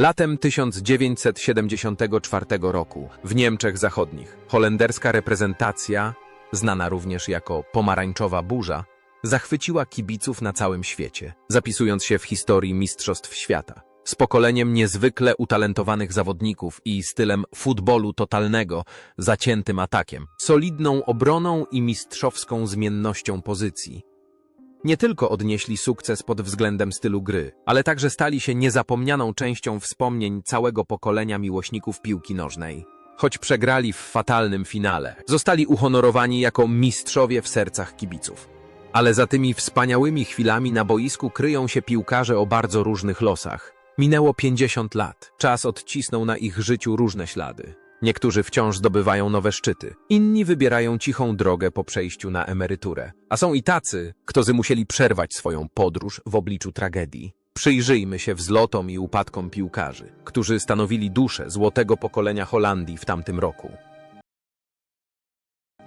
Latem 1974 roku w Niemczech Zachodnich holenderska reprezentacja, znana również jako pomarańczowa burza, zachwyciła kibiców na całym świecie, zapisując się w historii Mistrzostw Świata. Z pokoleniem niezwykle utalentowanych zawodników i stylem futbolu totalnego, zaciętym atakiem, solidną obroną i mistrzowską zmiennością pozycji. Nie tylko odnieśli sukces pod względem stylu gry, ale także stali się niezapomnianą częścią wspomnień całego pokolenia miłośników piłki nożnej. Choć przegrali w fatalnym finale, zostali uhonorowani jako mistrzowie w sercach kibiców. Ale za tymi wspaniałymi chwilami na boisku kryją się piłkarze o bardzo różnych losach. Minęło 50 lat. Czas odcisnął na ich życiu różne ślady. Niektórzy wciąż zdobywają nowe szczyty, inni wybierają cichą drogę po przejściu na emeryturę. A są i tacy, którzy musieli przerwać swoją podróż w obliczu tragedii. Przyjrzyjmy się wzlotom i upadkom piłkarzy, którzy stanowili duszę złotego pokolenia Holandii w tamtym roku.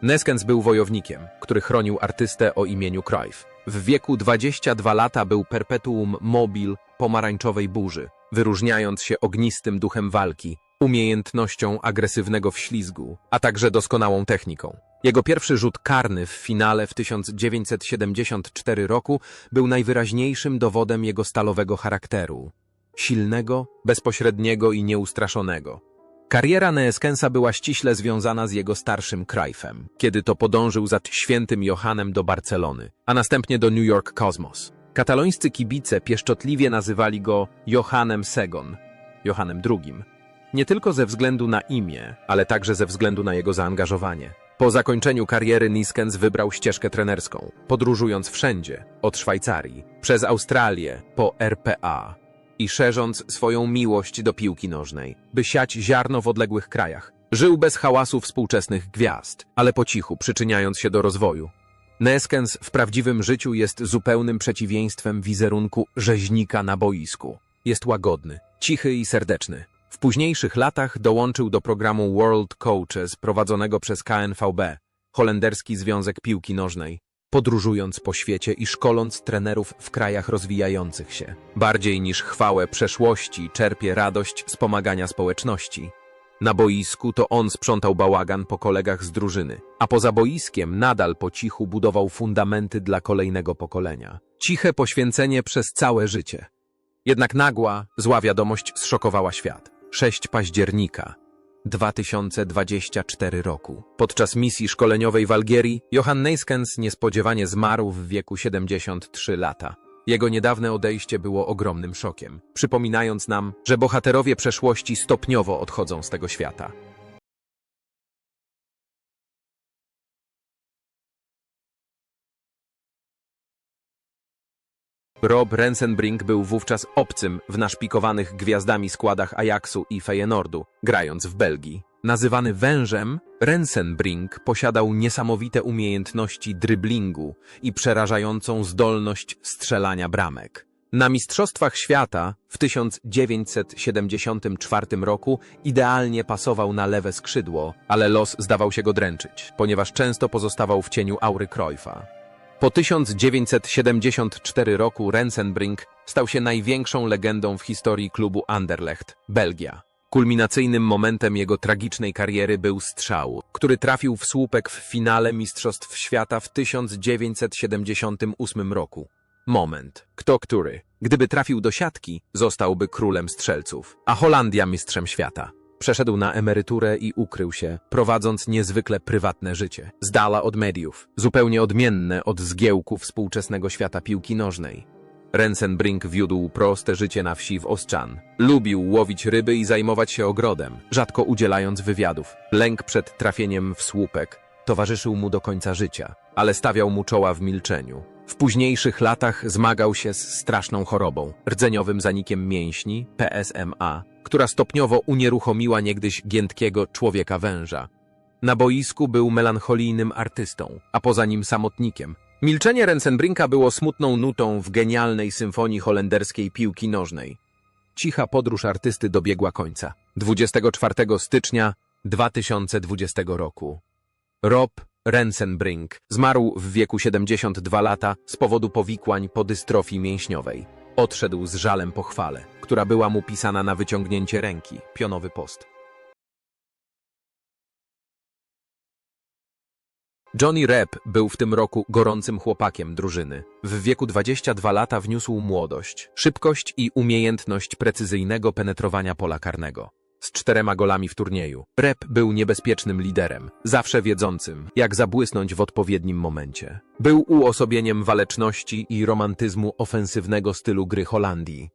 Neskens był wojownikiem, który chronił artystę o imieniu Cruyff. W wieku 22 lata był perpetuum mobile pomarańczowej burzy, wyróżniając się ognistym duchem walki, umiejętnością agresywnego wślizgu, a także doskonałą techniką. Jego pierwszy rzut karny w finale w 1974 roku był najwyraźniejszym dowodem jego stalowego charakteru. Silnego, bezpośredniego i nieustraszonego. Kariera Neeskensa była ściśle związana z jego starszym Cruyffem, kiedy to podążył za świętym Johannem do Barcelony, a następnie do New York Cosmos. Katalońscy kibice pieszczotliwie nazywali go Johannem Segon, Johannem II. Nie tylko ze względu na imię, ale także ze względu na jego zaangażowanie. Po zakończeniu kariery Niskens wybrał ścieżkę trenerską, podróżując wszędzie, od Szwajcarii, przez Australię, po RPA i szerząc swoją miłość do piłki nożnej, by siać ziarno w odległych krajach. Żył bez hałasu współczesnych gwiazd, ale po cichu przyczyniając się do rozwoju. Neskens w prawdziwym życiu jest zupełnym przeciwieństwem wizerunku rzeźnika na boisku. Jest łagodny, cichy i serdeczny. W późniejszych latach dołączył do programu World Coaches prowadzonego przez KNVB, holenderski związek piłki nożnej, podróżując po świecie i szkoląc trenerów w krajach rozwijających się. Bardziej niż chwałę przeszłości czerpie radość z pomagania społeczności. Na boisku to on sprzątał bałagan po kolegach z drużyny, a poza boiskiem nadal po cichu budował fundamenty dla kolejnego pokolenia. Ciche poświęcenie przez całe życie. Jednak nagła, zła wiadomość zszokowała świat. 6 października 2024 roku. Podczas misji szkoleniowej w Algierii Johann Neyskens niespodziewanie zmarł w wieku 73 lata. Jego niedawne odejście było ogromnym szokiem, przypominając nam, że bohaterowie przeszłości stopniowo odchodzą z tego świata. Rob Rensenbrink był wówczas obcym w naszpikowanych gwiazdami składach Ajaxu i Feyenoordu, grając w Belgii. Nazywany wężem, Rensenbrink posiadał niesamowite umiejętności dryblingu i przerażającą zdolność strzelania bramek. Na Mistrzostwach Świata w 1974 roku idealnie pasował na lewe skrzydło, ale los zdawał się go dręczyć, ponieważ często pozostawał w cieniu aury Cruyffa. Po 1974 roku Rensenbrink stał się największą legendą w historii klubu Anderlecht, Belgia. Kulminacyjnym momentem jego tragicznej kariery był strzał, który trafił w słupek w finale Mistrzostw Świata w 1978 roku. Moment. Kto który? Gdyby trafił do siatki, zostałby królem strzelców, a Holandia mistrzem świata. Przeszedł na emeryturę i ukrył się, prowadząc niezwykle prywatne życie, z dala od mediów, zupełnie odmienne od zgiełku współczesnego świata piłki nożnej. Rensenbrink wiódł proste życie na wsi w Oszczan. Lubił łowić ryby i zajmować się ogrodem, rzadko udzielając wywiadów. Lęk przed trafieniem w słupek towarzyszył mu do końca życia, ale stawiał mu czoła w milczeniu. W późniejszych latach zmagał się z straszną chorobą, rdzeniowym zanikiem mięśni, PSMA, która stopniowo unieruchomiła niegdyś giętkiego człowieka węża. Na boisku był melancholijnym artystą, a poza nim samotnikiem. Milczenie Rensenbrinka było smutną nutą w genialnej symfonii holenderskiej piłki nożnej. Cicha podróż artysty dobiegła końca. 24 stycznia 2020 roku. Rob Rensenbrink zmarł w wieku 72 lata z powodu powikłań po dystrofii mięśniowej. Odszedł z żalem po chwale, która była mu pisana na wyciągnięcie ręki, pionowy post. Johnny Rep był w tym roku gorącym chłopakiem drużyny. W wieku 22 lata wniósł młodość, szybkość i umiejętność precyzyjnego penetrowania pola karnego. Z czterema golami w turnieju. Rep był niebezpiecznym liderem, zawsze wiedzącym, jak zabłysnąć w odpowiednim momencie. Był uosobieniem waleczności i romantyzmu ofensywnego stylu gry Holandii.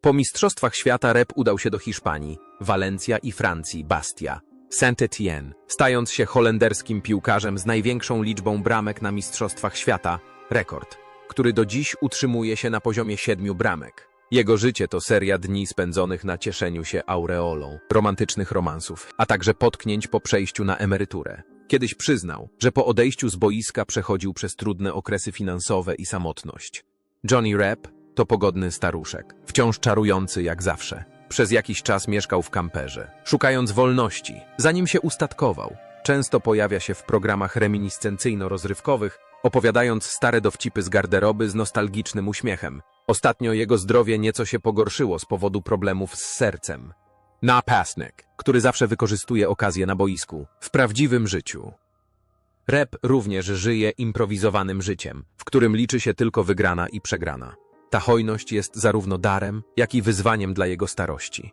Po Mistrzostwach Świata Rep udał się do Hiszpanii, Walencja i Francji, Bastia, Saint-Étienne, stając się holenderskim piłkarzem z największą liczbą bramek na Mistrzostwach Świata, rekord, który do dziś utrzymuje się na poziomie siedmiu bramek. Jego życie to seria dni spędzonych na cieszeniu się aureolą, romantycznych romansów, a także potknięć po przejściu na emeryturę. Kiedyś przyznał, że po odejściu z boiska przechodził przez trudne okresy finansowe i samotność. Johnny Rep to pogodny staruszek, wciąż czarujący jak zawsze. Przez jakiś czas mieszkał w kamperze, szukając wolności, zanim się ustatkował. Często pojawia się w programach reminiscencyjno-rozrywkowych, opowiadając stare dowcipy z garderoby z nostalgicznym uśmiechem. Ostatnio jego zdrowie nieco się pogorszyło z powodu problemów z sercem. Napastnik, który zawsze wykorzystuje okazję na boisku, w prawdziwym życiu. Rep również żyje improwizowanym życiem, w którym liczy się tylko wygrana i przegrana. Ta hojność jest zarówno darem, jak i wyzwaniem dla jego starości.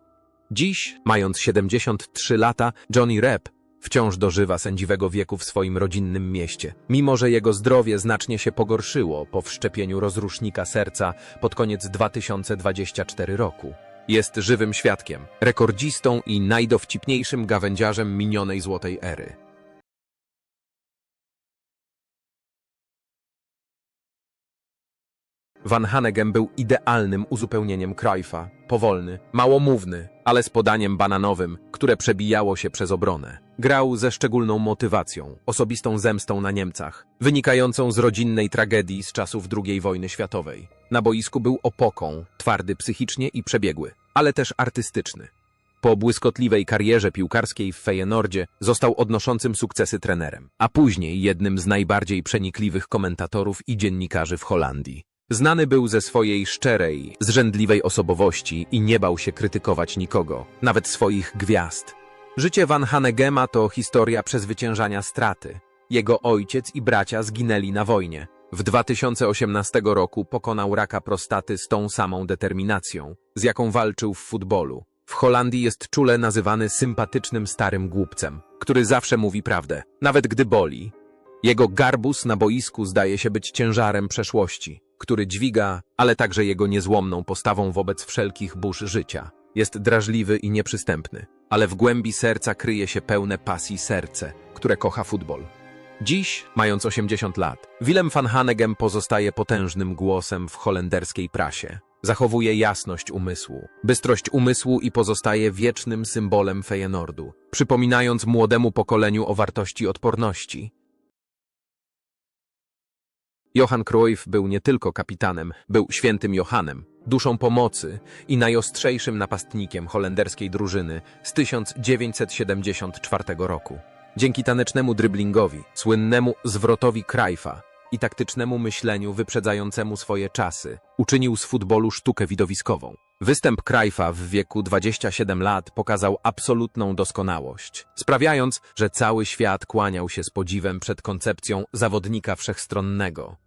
Dziś, mając 73 lata, Johnny Rep wciąż dożywa sędziwego wieku w swoim rodzinnym mieście, mimo że jego zdrowie znacznie się pogorszyło po wszczepieniu rozrusznika serca pod koniec 2024 roku. Jest żywym świadkiem, rekordzistą i najdowcipniejszym gawędziarzem minionej złotej ery. Van Hanegem był idealnym uzupełnieniem Cruyffa. Powolny, małomówny, ale z podaniem bananowym, które przebijało się przez obronę. Grał ze szczególną motywacją, osobistą zemstą na Niemcach, wynikającą z rodzinnej tragedii z czasów II wojny światowej. Na boisku był opoką, twardy psychicznie i przebiegły, ale też artystyczny. Po błyskotliwej karierze piłkarskiej w Feyenoordzie został odnoszącym sukcesy trenerem, a później jednym z najbardziej przenikliwych komentatorów i dziennikarzy w Holandii. Znany był ze swojej szczerej, zrzędliwej osobowości i nie bał się krytykować nikogo, nawet swoich gwiazd. Życie Van Hanegema to historia przezwyciężania straty. Jego ojciec i bracia zginęli na wojnie. W 2018 roku pokonał raka prostaty z tą samą determinacją, z jaką walczył w futbolu. W Holandii jest czule nazywany sympatycznym starym głupcem, który zawsze mówi prawdę, nawet gdy boli. Jego garbus na boisku zdaje się być ciężarem przeszłości który dźwiga, ale także jego niezłomną postawą wobec wszelkich burz życia. Jest drażliwy i nieprzystępny, ale w głębi serca kryje się pełne pasji serce, które kocha futbol. Dziś, mając 80 lat, Willem van Hanegem pozostaje potężnym głosem w holenderskiej prasie. Zachowuje jasność umysłu, bystrość umysłu i pozostaje wiecznym symbolem Feyenoordu, przypominając młodemu pokoleniu o wartości odporności, Johan Cruyff był nie tylko kapitanem, był świętym Johanem, duszą pomocy i najostrzejszym napastnikiem holenderskiej drużyny z 1974 roku. Dzięki tanecznemu dryblingowi, słynnemu zwrotowi Cruyffa i taktycznemu myśleniu wyprzedzającemu swoje czasy, uczynił z futbolu sztukę widowiskową. Występ Cruyffa w wieku 27 lat pokazał absolutną doskonałość, sprawiając, że cały świat kłaniał się z podziwem przed koncepcją zawodnika wszechstronnego.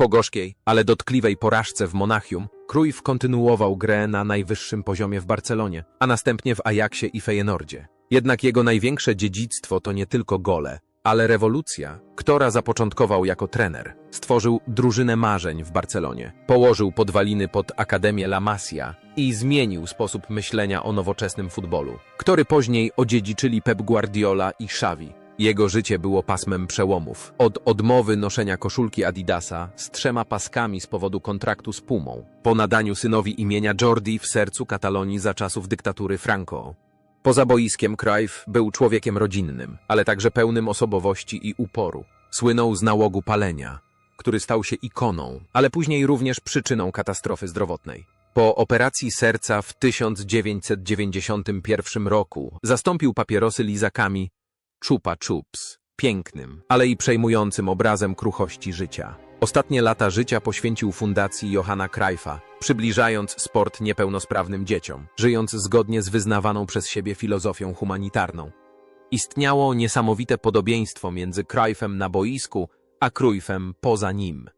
Po gorzkiej, ale dotkliwej porażce w Monachium, Cruyff kontynuował grę na najwyższym poziomie w Barcelonie, a następnie w Ajaxie i Feyenoordzie. Jednak jego największe dziedzictwo to nie tylko gole, ale rewolucja, która zapoczątkował jako trener. Stworzył drużynę marzeń w Barcelonie, położył podwaliny pod Akademię La Masia i zmienił sposób myślenia o nowoczesnym futbolu, który później odziedziczyli Pep Guardiola i Xavi. Jego życie było pasmem przełomów. Od odmowy noszenia koszulki Adidasa z trzema paskami z powodu kontraktu z Pumą, po nadaniu synowi imienia Jordi w sercu Katalonii za czasów dyktatury Franco. Poza boiskiem Cruyff był człowiekiem rodzinnym, ale także pełnym osobowości i uporu. Słynął z nałogu palenia, który stał się ikoną, ale później również przyczyną katastrofy zdrowotnej. Po operacji serca w 1991 roku zastąpił papierosy lizakami Chupa Chups, pięknym, ale i przejmującym obrazem kruchości życia. Ostatnie lata życia poświęcił fundacji Johanna Cruyffa, przybliżając sport niepełnosprawnym dzieciom, żyjąc zgodnie z wyznawaną przez siebie filozofią humanitarną. Istniało niesamowite podobieństwo między Cruyffem na boisku, a Cruyffem poza nim.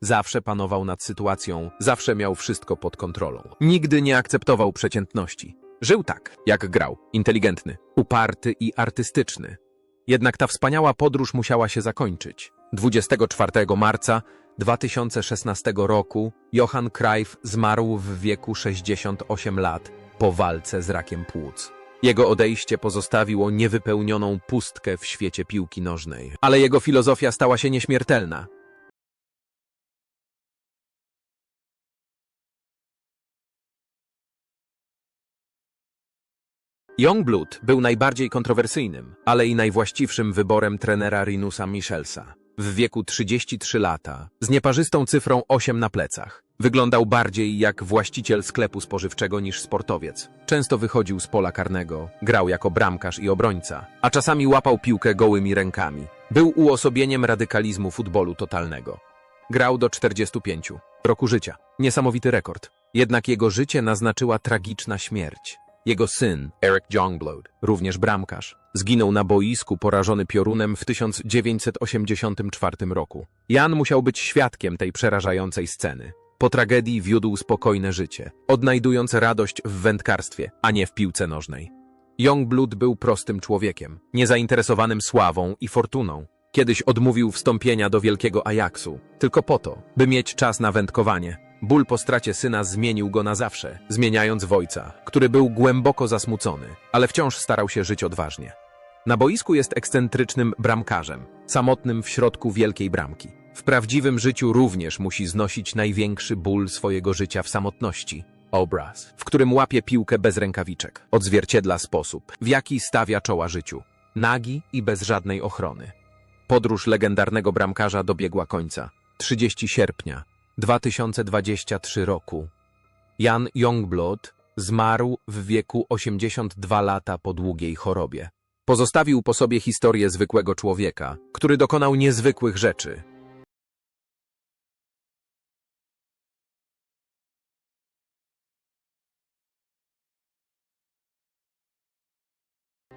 Zawsze panował nad sytuacją, zawsze miał wszystko pod kontrolą. Nigdy nie akceptował przeciętności. Żył tak, jak grał, inteligentny, uparty i artystyczny. Jednak ta wspaniała podróż musiała się zakończyć. 24 marca 2016 roku Johann Cruyff zmarł w wieku 68 lat po walce z rakiem płuc. Jego odejście pozostawiło niewypełnioną pustkę w świecie piłki nożnej, ale jego filozofia stała się nieśmiertelna. Youngblood był najbardziej kontrowersyjnym, ale i najwłaściwszym wyborem trenera Rinusa Michelsa. W wieku 33 lata, z nieparzystą cyfrą 8 na plecach, wyglądał bardziej jak właściciel sklepu spożywczego niż sportowiec. Często wychodził z pola karnego, grał jako bramkarz i obrońca, a czasami łapał piłkę gołymi rękami. Był uosobieniem radykalizmu futbolu totalnego. Grał do 45 roku życia. Niesamowity rekord. Jednak jego życie naznaczyła tragiczna śmierć. Jego syn, Eric Youngblood, również bramkarz, zginął na boisku porażony piorunem w 1984 roku. Jan musiał być świadkiem tej przerażającej sceny. Po tragedii wiódł spokojne życie, odnajdując radość w wędkarstwie, a nie w piłce nożnej. Youngblood był prostym człowiekiem, niezainteresowanym sławą i fortuną. Kiedyś odmówił wstąpienia do wielkiego Ajaxu, tylko po to, by mieć czas na wędkowanie. Ból po stracie syna zmienił go na zawsze, zmieniając w ojca, który był głęboko zasmucony, ale wciąż starał się żyć odważnie. Na boisku jest ekscentrycznym bramkarzem, samotnym w środku wielkiej bramki. W prawdziwym życiu również musi znosić największy ból swojego życia w samotności. Obraz, w którym łapie piłkę bez rękawiczek, odzwierciedla sposób, w jaki stawia czoła życiu. Nagi i bez żadnej ochrony. Podróż legendarnego bramkarza dobiegła końca. 30 sierpnia 2023 roku. Jan Youngblood zmarł w wieku 82 lata po długiej chorobie. Pozostawił po sobie historię zwykłego człowieka, który dokonał niezwykłych rzeczy.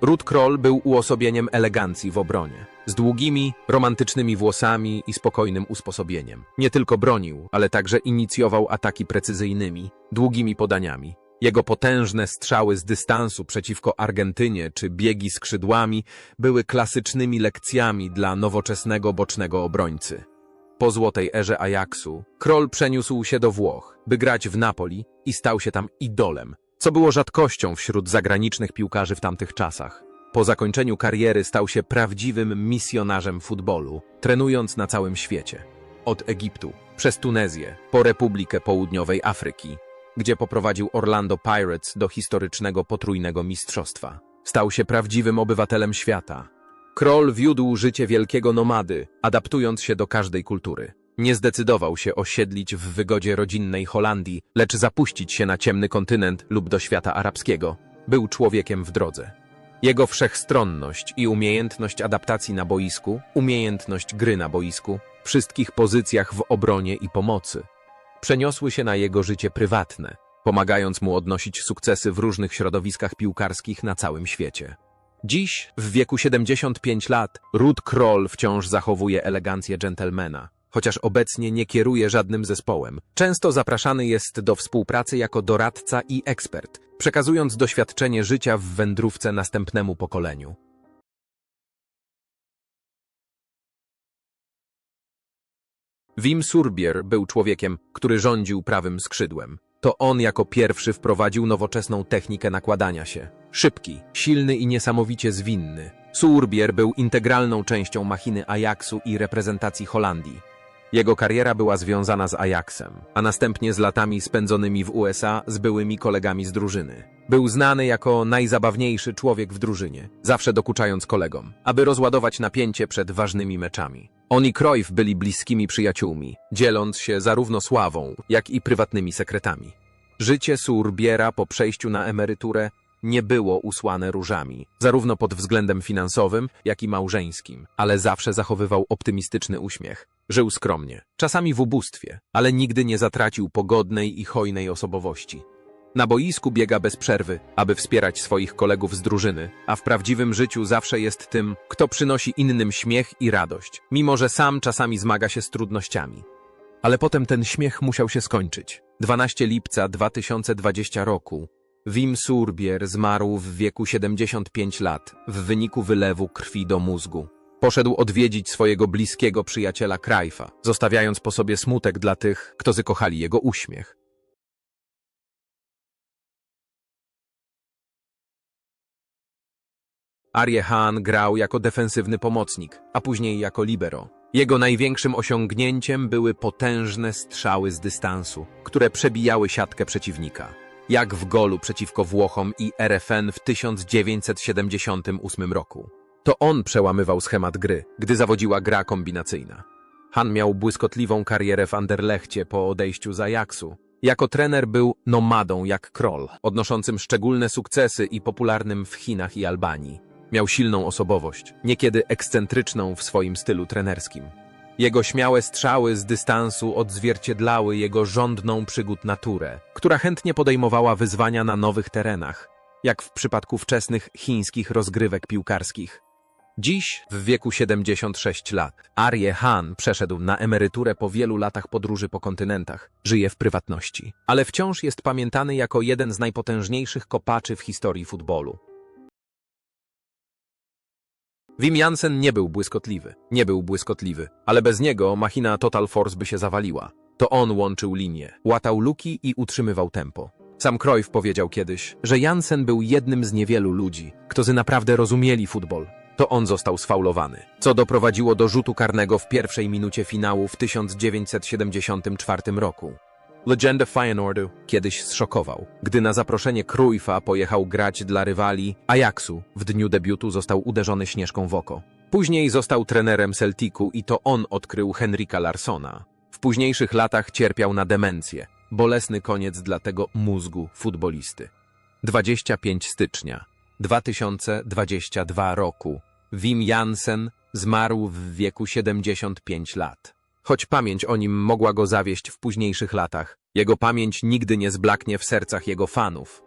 Ruth Kroll był uosobieniem elegancji w obronie, z długimi, romantycznymi włosami i spokojnym usposobieniem. Nie tylko bronił, ale także inicjował ataki precyzyjnymi, długimi podaniami. Jego potężne strzały z dystansu przeciwko Argentynie czy biegi skrzydłami były klasycznymi lekcjami dla nowoczesnego bocznego obrońcy. Po złotej erze Ajaxu, Kroll przeniósł się do Włoch, by grać w Napoli i stał się tam idolem, co było rzadkością wśród zagranicznych piłkarzy w tamtych czasach. Po zakończeniu kariery stał się prawdziwym misjonarzem futbolu, trenując na całym świecie. Od Egiptu, przez Tunezję, po Republikę Południowej Afryki, gdzie poprowadził Orlando Pirates do historycznego potrójnego mistrzostwa. Stał się prawdziwym obywatelem świata. Kroll wiódł życie wielkiego nomady, adaptując się do każdej kultury. Nie zdecydował się osiedlić w wygodzie rodzinnej Holandii, lecz zapuścić się na ciemny kontynent lub do świata arabskiego. Był człowiekiem w drodze. Jego wszechstronność i umiejętność adaptacji na boisku, umiejętność gry na boisku, wszystkich pozycjach w obronie i pomocy, przeniosły się na jego życie prywatne, pomagając mu odnosić sukcesy w różnych środowiskach piłkarskich na całym świecie. Dziś, w wieku 75 lat, Ruth Kroll wciąż zachowuje elegancję dżentelmena, chociaż obecnie nie kieruje żadnym zespołem. Często zapraszany jest do współpracy jako doradca i ekspert, przekazując doświadczenie życia w wędrówce następnemu pokoleniu. Wim Surbier był człowiekiem, który rządził prawym skrzydłem. To on jako pierwszy wprowadził nowoczesną technikę nakładania się. Szybki, silny i niesamowicie zwinny. Surbier był integralną częścią machiny Ajaxu i reprezentacji Holandii. Jego kariera była związana z Ajaxem, a następnie z latami spędzonymi w USA z byłymi kolegami z drużyny. Był znany jako najzabawniejszy człowiek w drużynie, zawsze dokuczając kolegom, aby rozładować napięcie przed ważnymi meczami. On i Cruyff byli bliskimi przyjaciółmi, dzieląc się zarówno sławą, jak i prywatnymi sekretami. Życie Surbiera po przejściu na emeryturę nie było usłane różami, zarówno pod względem finansowym, jak i małżeńskim, ale zawsze zachowywał optymistyczny uśmiech. Żył skromnie, czasami w ubóstwie, ale nigdy nie zatracił pogodnej i hojnej osobowości. Na boisku biega bez przerwy, aby wspierać swoich kolegów z drużyny, a w prawdziwym życiu zawsze jest tym, kto przynosi innym śmiech i radość, mimo że sam czasami zmaga się z trudnościami. Ale potem ten śmiech musiał się skończyć. 12 lipca 2020 roku Wim Surbier zmarł w wieku 75 lat w wyniku wylewu krwi do mózgu. Poszedł odwiedzić swojego bliskiego przyjaciela Krajfa, zostawiając po sobie smutek dla tych, którzy kochali jego uśmiech. Arie Hahn grał jako defensywny pomocnik, a później jako libero. Jego największym osiągnięciem były potężne strzały z dystansu, które przebijały siatkę przeciwnika. Jak w golu przeciwko Włochom i RFN w 1978 roku. To on przełamywał schemat gry, gdy zawodziła gra kombinacyjna. Han miał błyskotliwą karierę w Anderlechcie po odejściu z Ajaxu. Jako trener był nomadą jak Kroll, odnoszącym szczególne sukcesy i popularnym w Chinach i Albanii. Miał silną osobowość, niekiedy ekscentryczną w swoim stylu trenerskim. Jego śmiałe strzały z dystansu odzwierciedlały jego żądną przygód naturę, która chętnie podejmowała wyzwania na nowych terenach, jak w przypadku wczesnych chińskich rozgrywek piłkarskich. Dziś, w wieku 76 lat, Arie Han przeszedł na emeryturę po wielu latach podróży po kontynentach. Żyje w prywatności, ale wciąż jest pamiętany jako jeden z najpotężniejszych kopaczy w historii futbolu. Wim Jansen nie był błyskotliwy, nie był błyskotliwy, ale bez niego machina Total Force by się zawaliła. To on łączył linie, łatał luki i utrzymywał tempo. Sam Cruyff powiedział kiedyś, że Jansen był jednym z niewielu ludzi, którzy naprawdę rozumieli futbol. To on został sfaulowany, co doprowadziło do rzutu karnego w pierwszej minucie finału w 1974 roku. Legenda Feyenoordu kiedyś zszokował, gdy na zaproszenie Cruyffa pojechał grać dla rywali Ajaxu. W dniu debiutu został uderzony śnieżką w oko. Później został trenerem Celticu i to on odkrył Henrika Larsona. W późniejszych latach cierpiał na demencję. Bolesny koniec dla tego mózgu futbolisty. 25 stycznia 2022 roku Wim Jansen zmarł w wieku 75 lat. Choć pamięć o nim mogła go zawieść w późniejszych latach, jego pamięć nigdy nie zblaknie w sercach jego fanów.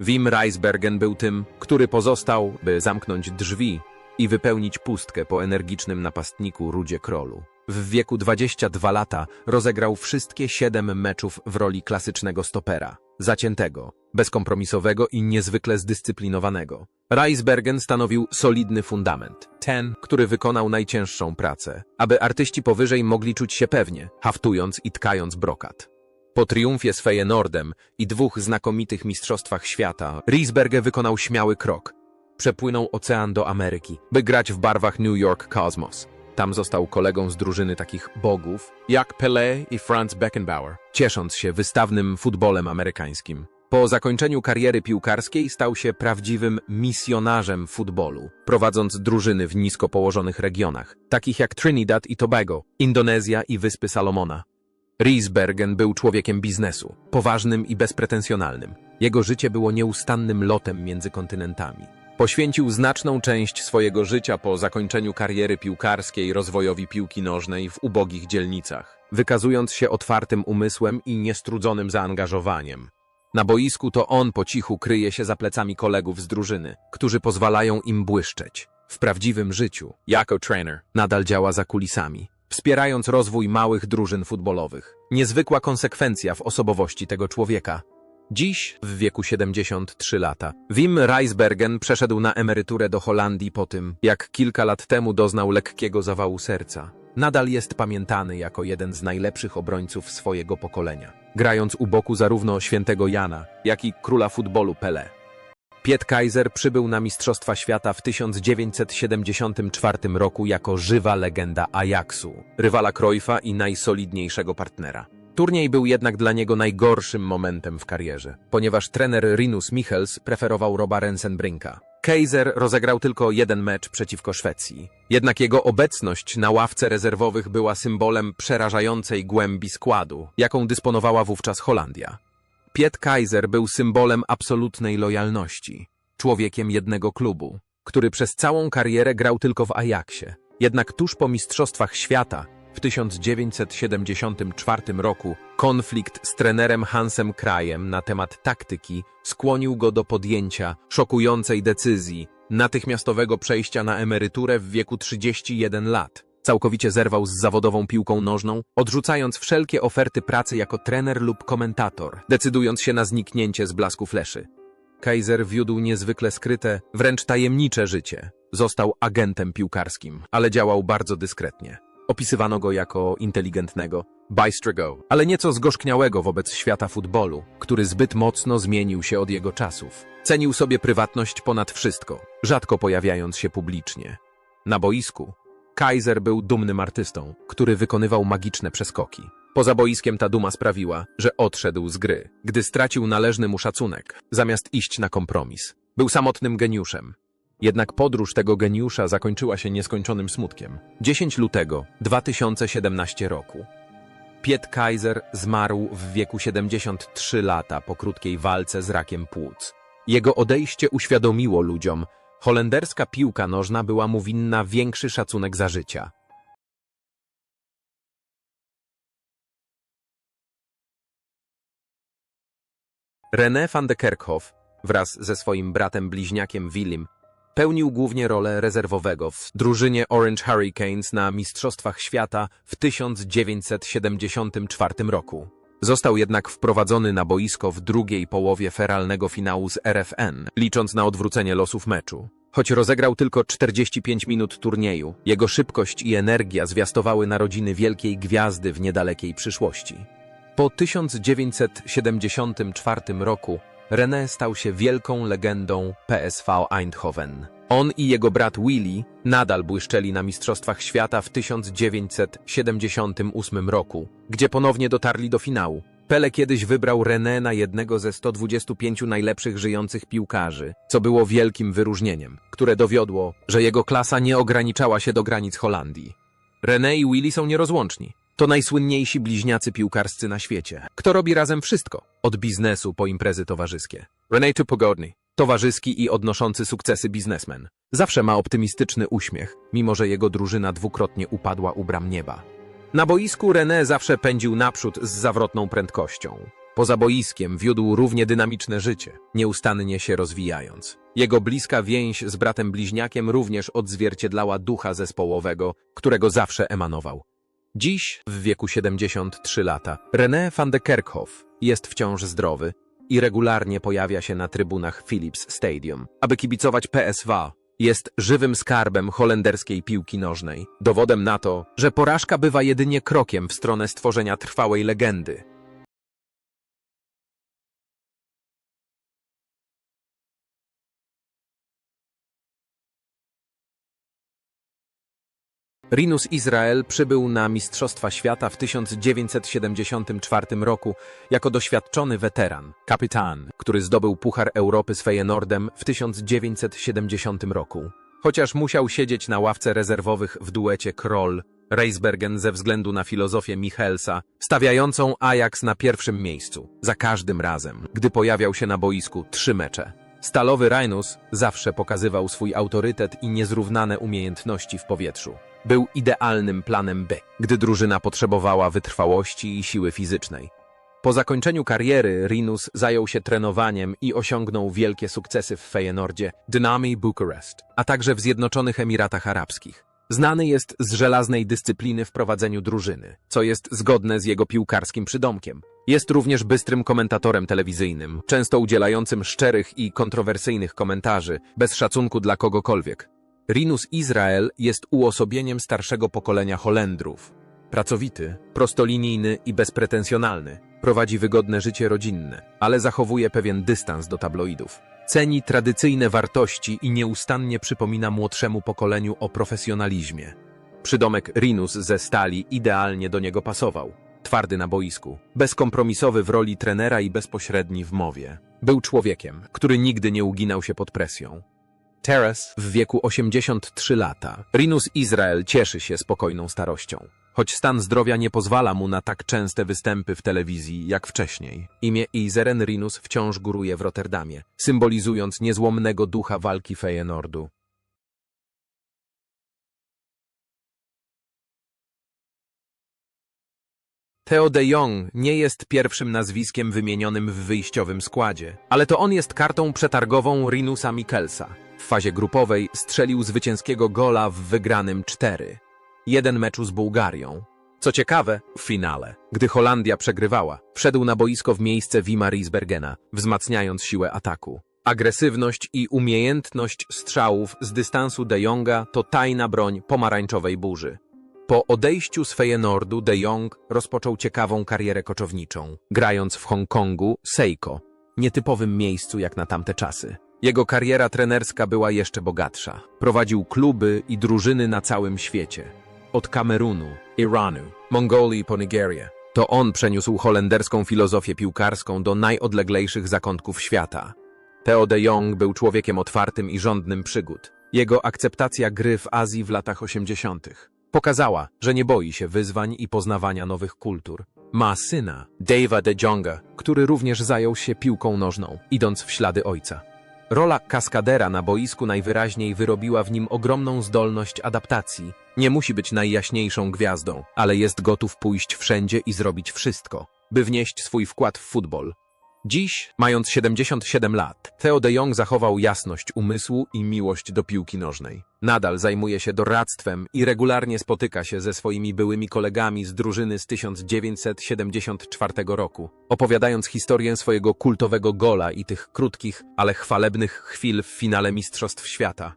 Wim Reisbergen był tym, który pozostał, by zamknąć drzwi i wypełnić pustkę po energicznym napastniku Rudzie Krolu. W wieku 22 lata rozegrał wszystkie siedem meczów w roli klasycznego stopera, zaciętego, bezkompromisowego i niezwykle zdyscyplinowanego. Reisbergen stanowił solidny fundament, ten, który wykonał najcięższą pracę, aby artyści powyżej mogli czuć się pewnie, haftując i tkając brokat. Po triumfie z Feyenoordem i dwóch znakomitych mistrzostwach świata, Riesberge wykonał śmiały krok. Przepłynął ocean do Ameryki, by grać w barwach New York Cosmos. Tam został kolegą z drużyny takich bogów jak Pelé i Franz Beckenbauer, ciesząc się wystawnym futbolem amerykańskim. Po zakończeniu kariery piłkarskiej stał się prawdziwym misjonarzem futbolu, prowadząc drużyny w nisko położonych regionach, takich jak Trinidad i Tobago, Indonezja i Wyspy Salomona. Riesbergen był człowiekiem biznesu, poważnym i bezpretensjonalnym. Jego życie było nieustannym lotem między kontynentami. Poświęcił znaczną część swojego życia po zakończeniu kariery piłkarskiej rozwojowi piłki nożnej w ubogich dzielnicach, wykazując się otwartym umysłem i niestrudzonym zaangażowaniem. Na boisku to on po cichu kryje się za plecami kolegów z drużyny, którzy pozwalają im błyszczeć. W prawdziwym życiu, jako trener, nadal działa za kulisami, wspierając rozwój małych drużyn futbolowych. Niezwykła konsekwencja w osobowości tego człowieka. Dziś, w wieku 73 lata, Wim Reisbergen przeszedł na emeryturę do Holandii po tym, jak kilka lat temu doznał lekkiego zawału serca. Nadal jest pamiętany jako jeden z najlepszych obrońców swojego pokolenia, grając u boku zarówno świętego Jana, jak i króla futbolu Pelé. Piet Kaiser przybył na Mistrzostwa Świata w 1974 roku jako żywa legenda Ajaxu, rywala Cruyffa i najsolidniejszego partnera. Turniej był jednak dla niego najgorszym momentem w karierze, ponieważ trener Rinus Michels preferował Roba Rensenbrinka. Kaiser rozegrał tylko jeden mecz przeciwko Szwecji. Jednak jego obecność na ławce rezerwowych była symbolem przerażającej głębi składu, jaką dysponowała wówczas Holandia. Piet Kaiser był symbolem absolutnej lojalności, człowiekiem jednego klubu, który przez całą karierę grał tylko w Ajaxie. Jednak tuż po Mistrzostwach Świata w 1974 roku konflikt z trenerem Hansem Krajem na temat taktyki skłonił go do podjęcia szokującej decyzji natychmiastowego przejścia na emeryturę w wieku 31 lat. Całkowicie zerwał z zawodową piłką nożną, odrzucając wszelkie oferty pracy jako trener lub komentator, decydując się na zniknięcie z blasku fleszy. Kaiser wiódł niezwykle skryte, wręcz tajemnicze życie. Został agentem piłkarskim, ale działał bardzo dyskretnie. Opisywano go jako inteligentnego, bystrygo, ale nieco zgorzkniałego wobec świata futbolu, który zbyt mocno zmienił się od jego czasów. Cenił sobie prywatność ponad wszystko, rzadko pojawiając się publicznie. Na boisku Kaiser był dumnym artystą, który wykonywał magiczne przeskoki. Poza boiskiem ta duma sprawiła, że odszedł z gry, gdy stracił należny mu szacunek, zamiast iść na kompromis. Był samotnym geniuszem. Jednak podróż tego geniusza zakończyła się nieskończonym smutkiem. 10 lutego 2017 roku. Piet Kaiser zmarł w wieku 73 lata po krótkiej walce z rakiem płuc. Jego odejście uświadomiło ludziom, holenderska piłka nożna była mu winna większy szacunek za życia. René van de Kerkhoff wraz ze swoim bratem bliźniakiem Willim pełnił głównie rolę rezerwowego w drużynie Orange Hurricanes na Mistrzostwach Świata w 1974 roku. Został jednak wprowadzony na boisko w drugiej połowie feralnego finału z RFN, licząc na odwrócenie losów meczu. Choć rozegrał tylko 45 minut turnieju, jego szybkość i energia zwiastowały narodziny wielkiej gwiazdy w niedalekiej przyszłości. Po 1974 roku René stał się wielką legendą PSV Eindhoven. On i jego brat Willy nadal błyszczeli na Mistrzostwach Świata w 1978 roku, gdzie ponownie dotarli do finału. Pele kiedyś wybrał René na jednego ze 125 najlepszych żyjących piłkarzy, co było wielkim wyróżnieniem, które dowiodło, że jego klasa nie ograniczała się do granic Holandii. René i Willy są nierozłączni. To najsłynniejsi bliźniacy piłkarscy na świecie. Kto robi razem wszystko, od biznesu po imprezy towarzyskie. René tu pogodny, towarzyski i odnoszący sukcesy biznesmen. Zawsze ma optymistyczny uśmiech, mimo że jego drużyna dwukrotnie upadła u bram nieba. Na boisku René zawsze pędził naprzód z zawrotną prędkością. Poza boiskiem wiódł równie dynamiczne życie, nieustannie się rozwijając. Jego bliska więź z bratem bliźniakiem również odzwierciedlała ducha zespołowego, którego zawsze emanował. Dziś, w wieku 73 lata, René van de Kerkhoff jest wciąż zdrowy i regularnie pojawia się na trybunach Philips Stadium, aby kibicować PSV. Jest żywym skarbem holenderskiej piłki nożnej. Dowodem na to, że porażka bywa jedynie krokiem w stronę stworzenia trwałej legendy. Rinus Izrael przybył na Mistrzostwa Świata w 1974 roku jako doświadczony weteran, kapitan, który zdobył Puchar Europy z Feyenoordem w 1970 roku. Chociaż musiał siedzieć na ławce rezerwowych w duecie Kroll, Reisbergen ze względu na filozofię Michelsa, stawiającą Ajax na pierwszym miejscu, za każdym razem, gdy pojawiał się na boisku trzy mecze. Stalowy Rhinus zawsze pokazywał swój autorytet i niezrównane umiejętności w powietrzu. Był idealnym planem B, gdy drużyna potrzebowała wytrwałości i siły fizycznej. Po zakończeniu kariery Rinus zajął się trenowaniem i osiągnął wielkie sukcesy w Feyenoordzie, Dynami Bucharest, a także w Zjednoczonych Emiratach Arabskich. Znany jest z żelaznej dyscypliny w prowadzeniu drużyny, co jest zgodne z jego piłkarskim przydomkiem. Jest również bystrym komentatorem telewizyjnym, często udzielającym szczerych i kontrowersyjnych komentarzy, bez szacunku dla kogokolwiek. Rinus Izrael jest uosobieniem starszego pokolenia Holendrów. Pracowity, prostolinijny i bezpretensjonalny. Prowadzi wygodne życie rodzinne, ale zachowuje pewien dystans do tabloidów. Ceni tradycyjne wartości i nieustannie przypomina młodszemu pokoleniu o profesjonalizmie. Przydomek Rinus ze stali idealnie do niego pasował. Twardy na boisku, bezkompromisowy w roli trenera i bezpośredni w mowie. Był człowiekiem, który nigdy nie uginał się pod presją. Teraz w wieku 83 lata. Rinus Izrael cieszy się spokojną starością. choć stan zdrowia nie pozwala mu na tak częste występy w telewizji jak wcześniej. Imię Izeren Rinus wciąż góruje w Rotterdamie, symbolizując niezłomnego ducha walki Feyenoordu. Theo de Jong nie jest pierwszym nazwiskiem wymienionym w wyjściowym składzie, ale to on jest kartą przetargową Rinusa Mikkelsa. Fazie grupowej strzelił zwycięskiego gola w wygranym 4. Jeden meczu z Bułgarią. Co ciekawe, w finale, gdy Holandia przegrywała, wszedł na boisko w miejsce Wima Riesbergena, wzmacniając siłę ataku. Agresywność i umiejętność strzałów z dystansu de Jonga to tajna broń pomarańczowej burzy. Po odejściu z Feyenoordu de Jong rozpoczął ciekawą karierę koczowniczą, grając w Hongkongu Seiko, nietypowym miejscu jak na tamte czasy. Jego kariera trenerska była jeszcze bogatsza. Prowadził kluby i drużyny na całym świecie. Od Kamerunu, Iranu, Mongolii po Nigerię. To on przeniósł holenderską filozofię piłkarską do najodleglejszych zakątków świata. Theo de Jong był człowiekiem otwartym i żądnym przygód. Jego akceptacja gry w Azji w latach 80. pokazała, że nie boi się wyzwań i poznawania nowych kultur. Ma syna, Dave'a de Jonga, który również zajął się piłką nożną, idąc w ślady ojca. Rola kaskadera na boisku najwyraźniej wyrobiła w nim ogromną zdolność adaptacji. Nie musi być najjaśniejszą gwiazdą, ale jest gotów pójść wszędzie i zrobić wszystko, by wnieść swój wkład w futbol. Dziś, mając 77 lat, Theo de Jong zachował jasność umysłu i miłość do piłki nożnej. Nadal zajmuje się doradztwem i regularnie spotyka się ze swoimi byłymi kolegami z drużyny z 1974 roku, opowiadając historię swojego kultowego gola i tych krótkich, ale chwalebnych chwil w finale Mistrzostw Świata.